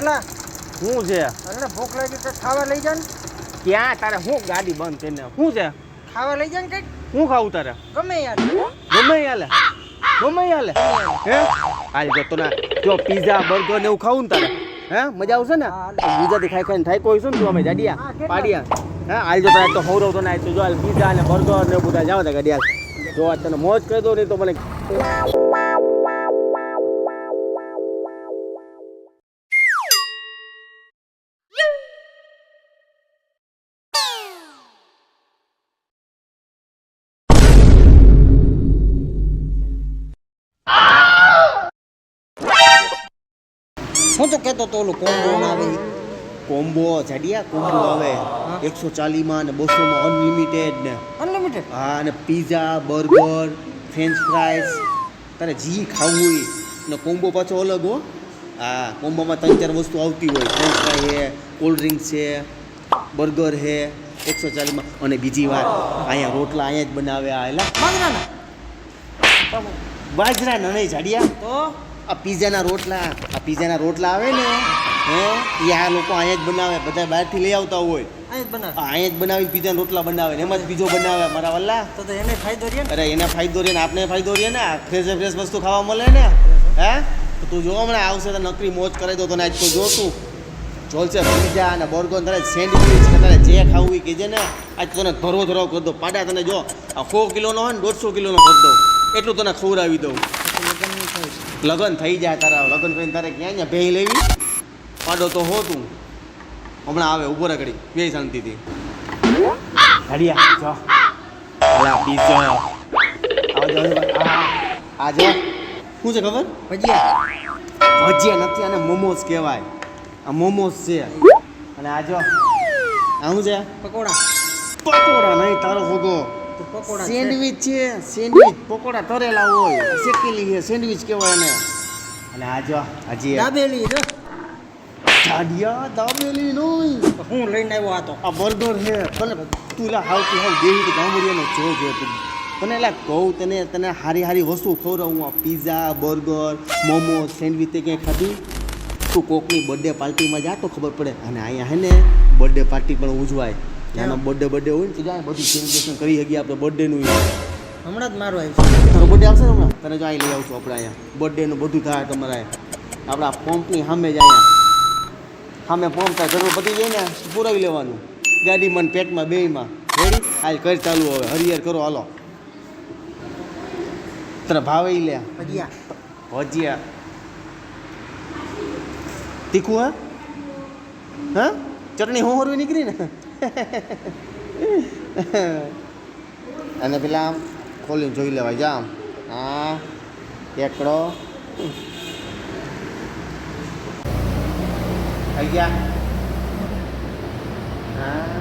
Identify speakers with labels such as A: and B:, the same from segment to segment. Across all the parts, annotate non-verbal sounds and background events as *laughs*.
A: એલા
B: શું છે?
A: અરે ભૂખ લાગી તો ખાવા લઈ જા ને
B: ક્યાં? તારે શું ગાડી બંધ કરીને શું છે?
A: ખાવા લઈ જા ને કંઈક?
B: શું ખાવું તારે?
A: ગમે યાર
B: ગમે હાલે. ગમે હાલે. હે? હાલ જો તને જો પીઝા બર્ગર ને એવું ખાવું ને તારે. હે? મજા આવશે ને?
A: હા.
B: ગુજરાતી ખાઈ ખાઈને થાય કોઈ શું ને તું અમે જાડિયા પાડિયા. હે? હાલ જો તારે તો હવરવ તો ના તો જો હાલ પીઝા ને બર્ગર ને એવું બધા જાવ તા ગાડિયા જો તને મોજ કરી દો નહીં તો મને
A: હું તો કહેતો તો ઓલું કોમ્બો આવે
B: કોમ્બો જાડિયા કોમ્બો આવે. એકસો ચાલીસમાં ને બસોમાં અનલિમિટેડ ને.
A: અનલિમિટેડ
B: હા અને પીઝા બર્ગર ફ્રેન્ચ ફ્રાઈસ તારે જી ખાવું હોય ને કોમ્બો પાછો અલગ હો. હા કોમ્બોમાં ત્રણ ચાર વસ્તુ આવતી હોય. ફ્રેન્ચ ફ્રાઈ છે કોલ્ડ ડ્રિંક છે બર્ગર છે એકસો ચાલીસમાં અને બીજી વાત અહીંયા રોટલા અહીંયા જ બનાવ્યા એલા
A: બાજરાના.
B: બાજરા નહીં જાડિયા.
A: તો?
B: આ પીઝાના રોટલા આ પીઝાના રોટલા આવે ને હે એ આ લોકો અહીંયા જ બનાવે બધા બહારથી લઈ આવતા હોય.
A: અહીં જ બનાવે.
B: અહીંયા જ બનાવી પીઝાના રોટલા બનાવે ને એમાં જ બીજો બનાવે મારા વલ્લા.
A: તો એને ફાયદો રહે
B: અરે એને ફાયદો રહે ને આપને ફાયદો રહે ને ફ્રેશ ફ્રેશ વસ્તુ ખાવા મળે ને હે? તો તું જો હમણાં આવશે તો નકરી મોજ કરાવી દો તને આજ તો જો તું. પીઝા અને બર્ગર તારે સેન્ડવિચ કે તારે જે ખાવું હોય કહેજે ને આજ તને ધરો ધરો કરી દો. પાડા તને જો આ સો કિલોનો હોય ને દોઢસો કિલોનો કરી દઉં એટલું તને ખવડાવી દઉં.
A: લગ્ન
B: થઈ જાય તારા લગ્ન કરીને તારે ક્યાં ત્યાં ભેહી લેવી? પાડો તો હો તું. હમણાં આવે ઊભો રગડી બે શાંતિથી. ઘડિયા જો. અલા આ જો. શું છે ખબર?
A: ભજીયા.
B: ભજીયા નથી આને મોમોસ કહેવાય. આ મોમોસ છે. અને આ જો. આ શું છે?
A: પકોડા.
B: પકોડા નહીં તારો હોગો
A: તો પકોડા
B: સેન્ડવિચ છે સેન્ડવિચ પકોડા તરેલા હોય શેકેલી છે સેન્ડવિચ કહેવાય એને. અને આ જો હજી
A: દાબેલી જો
B: જાડિયા દાબેલી નહીં.
A: હું લઈને આવ્યો આ તો.
B: આ બર્ગર છે. તને તુલા હાવતી હાવ દેવી ગામડિયાનો જો જો તું. તને એલા કહું તને તને હારી હારી વસ્તુ ખવડાવું. આ પીઝા બર્ગર મોમો સેન્ડવિચ તે ક્યાંય ખાધી? તું કોકની બર્થડે પાર્ટીમાં જા તો ખબર પડે. અને અહીંયા હે ને બર્થડે પાર્ટી પણ ઉજવાય. ત્યાંનો બર્થડે બર્થડે હોય ને તો જાય બધું સેલિબ્રેશન કરી શકીએ આપણે બર્થડેનું
A: હમણાં જ મારો આવ્યો
B: તારો બર્થડે આવશે ને હમણાં? તને જો અહીં લઈ આવશું આપણે અહીંયા. બર્થડેનું બધું થાય તમારે. આપણા પંપની સામે જ અહીંયા. સામે પંપ થાય જરૂર પતી જાય ને પુરાવી લેવાનું. ગાડી મન પેટમાં બેયમાં રેડી હાલ કર ચાલુ હવે. હરિયર કરો હાલો. તને ભાવે લે.
A: ભજીયા.
B: ભજીયા. તીખું હા? હા? ચટણી હું હરવી નીકળી ને? *laughs* અને પેલા આમ ખોલીને જોઈ લેવાય, જા આમ. આ કેકડો થઈ ગયા. હા.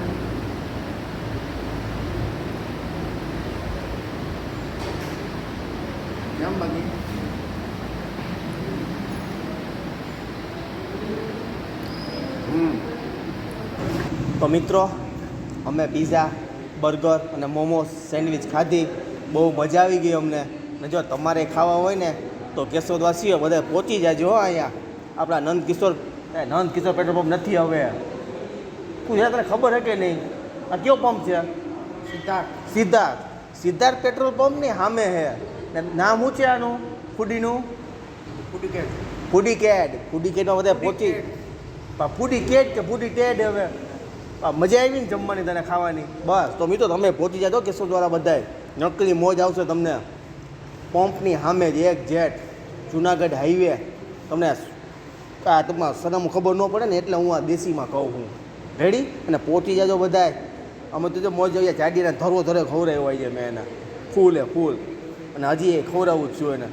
B: કેમ હમ. તો મિત્રો અમે પીઝા બર્ગર અને મોમોસ સેન્ડવિચ ખાધી. બહુ મજા આવી ગઈ અમને. ને જો તમારે ખાવા હોય ને તો કેશોદવાસીઓ બધા પહોંચી જાજો હો અહીંયા. આપણા નંદ કિશોર એ નંદ કિશોર પેટ્રોલ પંપ નથી હવે. તું યાર તને ખબર હે કે નહીં? આ કયો પંપ છે?
A: સિદ્ધાર્થ.
B: સિદ્ધાર્થ. સિદ્ધાર્થ પેટ્રોલ પંપની સામે હે. ને નામ શું છે આનું? ફૂડીનું?
A: ફૂડી
B: કેડ ફૂડી કેડમાં બધા પહોંચી ફૂડી કેડ કે ફૂડી ટેડ હવે? મજા આવી ને જમવાની તને ખાવાની? બસ, તો મિત્રો તમે પહોંચી જાજો કેશો દ્વારા બધાય. નકલી મોજ આવશે તમને. પંપની સામે જ એક જેટ, જુનાગઢ હાઈવે તમને આ તમારે સરમ ખબર ન પડે ને એટલે હું આ દેશીમાં કહું છું. રેડી અને પહોંચી જાજો બધાય. અમે તો જો મોજ જોઈએ ચાડીને ધરો ધરે ખવડાવ્યો હોય છે મેં એને. ફૂલ એ ફૂલ અને હજી એ ખવડાવું જ છું એને.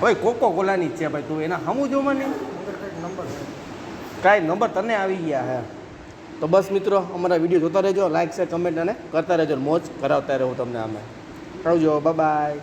B: ભાઈ કોકો કોલાની જ છે ભાઈ, તું એના સામું
A: જોવાની
B: કાંઈ નંબર તને આવી ગયા હે? તો બસ મિત્રો, અમારા વીડિયો જોતા રહેજો લાઈક શેર કમેન્ટ અને કરતા રહેજો. મોજ કરાવતા રહો તમને અમે. આવજો બાય